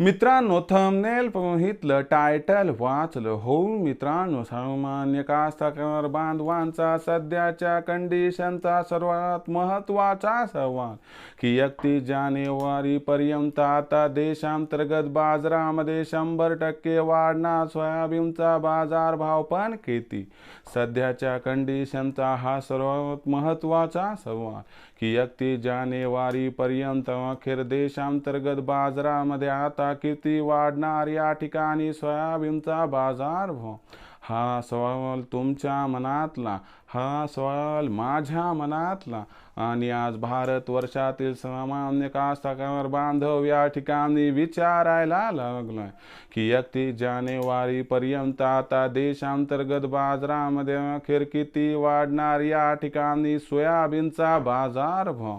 मित्रांनो thumbnail पाहितलं title वाचलं. हो मित्रांनो सामान्य कास्तकार बांधवांचा सध्याच्या कंडिशनचा सर्वात महत्त्वाचा सवाल. की एकतीस जानेवारी पर्यंत आता देशांतर्गत बाजारामध्ये शंभर टक्के वाढणार सोयाबीनचा बाजारभाव पण किती? सध्याच्या कंडिशनचा हा सर्वात महत्त्वाचा सवाल. की एकतीस जानेवारी पर्यंत अखेर देशांतर्गत बाजारामध्ये आता किती वाढणार या ठिकाणी सोयाबीनचा बाजारभाव हा सवाल तुमच्या मनातला. हा सवाल माझ्या मनातला. आणि आज भारत वर्षातील सामान्य कास्तकार बांधव या ठिकाणी विचारायला लागलाय. की एकतीस जानेवारी पर्यंत आता देशांतर्गत बाजारामध्ये अखेर किती वाढणार या ठिकाणी सोयाबीनचा बाजार भाव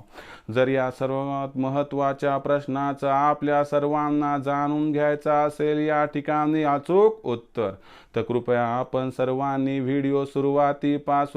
जर या सर्वात महत्त्वाच्या प्रश्नाचा आपल्या सर्वांना जाणून घ्यायचा असेल या ठिकाणी अचूक उत्तर तर कृपया आपण सर्वांनी व्हिडिओ सुरुवातीपासून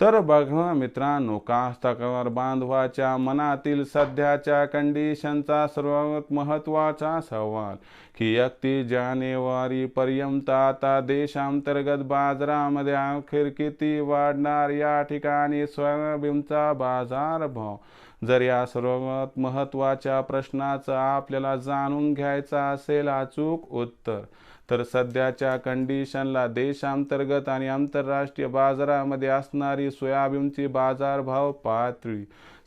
तर बघा मित्रांनो कास्तकार बांधवाच्या मनातील सध्याच्या कंडिशनचा सर्वात महत्त्वाचा सवाल की एकतीस जानेवारी पर्यंत आता देशांतर्गत बाजारामध्ये अखेर किती वाढणार या ठिकाणी सोयाबीनचा बाजारभाव? जर या सर्वात महत्त्वाच्या प्रश्नाचं आपल्याला जाणून घ्यायचं असेल अचूक उत्तर तर सध्याच्या कंडिशनला देशांतर्गत आणि आंतरराष्ट्रीय बाजारामध्ये असणारी सोयाबीनची बाजारभाव पातळी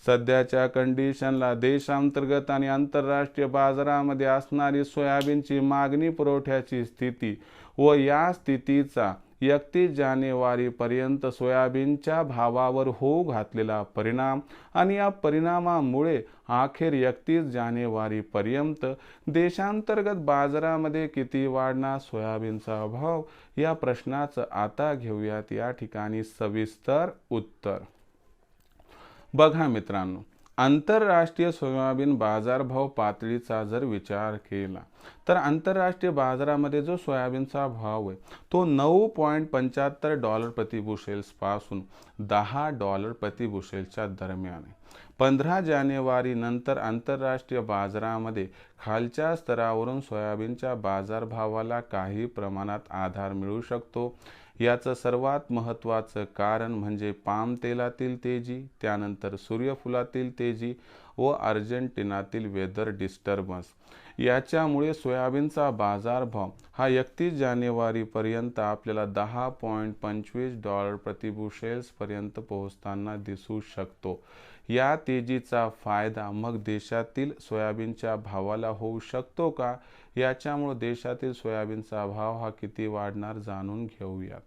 सध्याच्या कंडिशनला देशांतर्गत आणि आंतरराष्ट्रीय बाजारामध्ये असणारी सोयाबीनची मागणी पुरवठ्याची स्थिती व या स्थितीचा एकतीस जानेवारीपर्यंत सोयाबीनच्या भावावर होऊ घातलेला परिणाम आणि या परिणामामुळे अखेर एकतीस जानेवारीपर्यंत देशांतर्गत बाजारामध्ये किती वाढणार सोयाबीनचा भाव या प्रश्नाचं आता घेऊयात या ठिकाणी सविस्तर उत्तर. बघा मित्रांनो आंतरराष्ट्रीय सोयाबीन बाजारभाव पातळीचा जर विचार केला तर आंतरराष्ट्रीय बाजारामध्ये जो सोयाबीनचा भाव आहे तो नऊ पॉईंट पंच्याहत्तर डॉलर प्रतिबुशेल्सपासून दहा डॉलर प्रतिबुशेल्सच्या दरम्यान आहे. पंधरा जानेवारी नंतर आंतरराष्ट्रीय बाजारामध्ये खालच्या स्तरावरून सोयाबीनच्या बाजारभावाला काही प्रमाणात आधार मिळू शकतो. याचं सर्वात महत्त्वाचं कारण म्हणजे पाम तेलातील तेजी त्यानंतर सूर्यफुलातील तेजी व अर्जेंटिनातील वेदर डिस्टर्बन्स. याच्यामुळे सोयाबीनचा बाजारभाव हा एकतीस जानेवारीपर्यंत आपल्याला दहा पॉईंट पंचवीस डॉलर प्रतिबुशेल्सपर्यंत पोहोचताना दिसू शकतो. या तेजीचा फायदा मग देशातील सोयाबीनच्या भावाला होऊ शकतो का? याच्यामुळे देशातील सोयाबीनचा भाव हा किती वाढणार जाणून घेऊयात.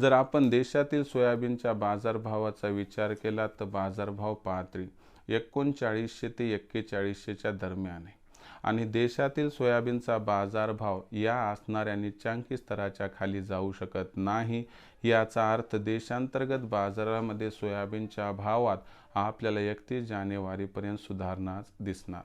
जर आपण देशातील सोयाबीनच्या बाजारभावाचा विचार केला तर बाजारभाव पातळी एकोणचाळीसशे ते एक्केचाळीसशेच्या दरम्यान आहे. आणि देशातील सोयाबीनचा बाजारभाव या असणाऱ्या निच्चांकी स्तराच्या खाली जाऊ शकत नाही याचा अर्थ देशांतर्गत बाजारामध्ये सोयाबीनच्या भावात आपल्याला एकतीस जानेवारीपर्यंत सुधारणाच दिसणार.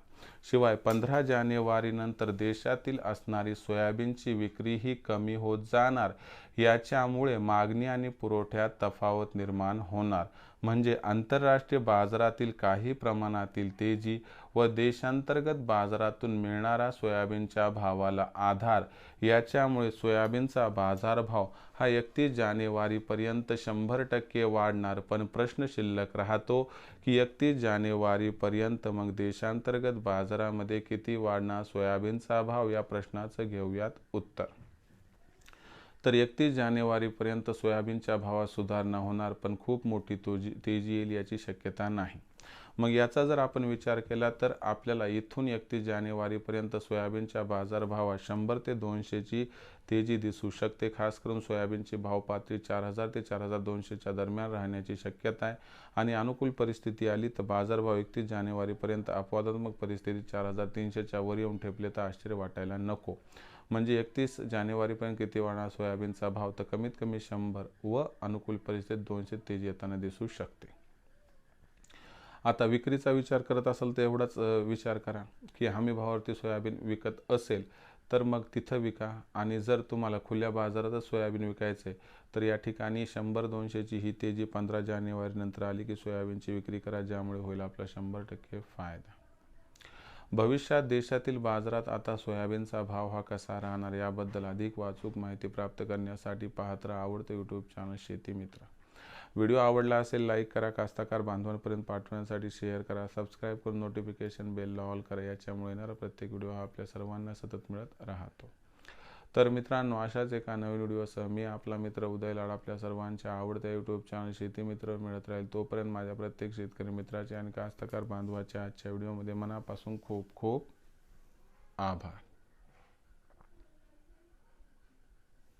शिवाय पंधरा जानेवारीनंतर देशातील असणारी सोयाबीनची विक्रीही कमी होत जाणार. याच्यामुळे मागणी आणि पुरवठ्यात तफावत निर्माण होणार. म्हणजे आंतरराष्ट्रीय बाजारातील काही प्रमाणातील तेजी व देशांतर्गत बाजारातून मिळणारा सोयाबीनच्या भावाला आधार. याच्यामुळे सोयाबीनचा बाजारभाव हा एकतीस जानेवारीपर्यंत शंभर टक्के वाढणार. पण प्रश्न शिल्लक राहतो की एकतीस जानेवारीपर्यंत मग देशांतर्गत बाजारामध्ये किती वाढणार? सोयाबीनचा भाव? या प्रश्नाचं घेऊयात उत्तर. तर एकतीस जानेवारीपर्यंत सोयाबीनच्या भावात सुधारणा होणार पण खूप मोठी तुजी तेजी येईल याची शक्यता नाही. मग याचा जर आपण विचार केला तर आपल्याला इथून एकतीस जानेवारीपर्यंत सोयाबीनच्या बाजारभावात शंभर ते दोनशेची तेजी दिसू शकते. खास करून सोयाबीनची भाव पातळी चार हजार ते चार हजार दोनशेच्या दरम्यान राहण्याची शक्यता आहे. आणि अनुकूल परिस्थिती आली तर बाजारभाव एकतीस जानेवारीपर्यंत अपवादात्मक परिस्थिती चार हजार तीनशेच्या वर येऊन ठेपले तर आश्चर्य वाटायला नको. म्हणजे एकतीस जानेवारीपर्यंत किती वाढणार? सोयाबीनचा भाव तर कमीत कमी शंभर व अनुकूल परिस्थितीत दोनशे तेजी येताना दिसू शकते. आता विक्रीचा विचार करत असाल तर एवढाच विचार करा की हमी भावावरती सोयाबीन विकत असेल तर मग तिथं विका. आणि जर तुम्हाला खुल्या बाजारातच सोयाबीन विकायचं आहे तर या ठिकाणी शंभर दोनशेची ही तेजी पंधरा जानेवारीनंतर आली की सोयाबीनची विक्री करा ज्यामुळे होईल आपला शंभर टक्के फायदा. भविष्यात देशातील बाजारात आता सोयाबीनचा भाव हा कसा राहणार याबद्दल अधिक वाचूक माहिती प्राप्त करण्यासाठी पाहत राहा आवडतं यूट्यूब चॅनल शेती मित्र. व्हिडिओ आवडला असेल लाईक करा कास्ताकार बांधवांपर्यंत पाठवण्यासाठी शेअर करा सबस्क्राईब करून नोटिफिकेशन बेलला ऑल करा. याच्यामुळे येणारा प्रत्येक व्हिडिओ हा आपल्या सर्वांना सतत मिळत राहतो. तर मित्रांनो अशाच एका नवीन व्हिडिओसह मी आपला मित्र उदय लाड आपल्या सर्वांच्या आवडत्या यूट्यूब चॅनल शेती मित्र मिळत राहील. तोपर्यंत माझ्या प्रत्येक शेतकरी मित्राचे आणि कास्तकार बांधवाच्या आजच्या व्हिडिओमध्ये मनापासून खूप खूप आभार.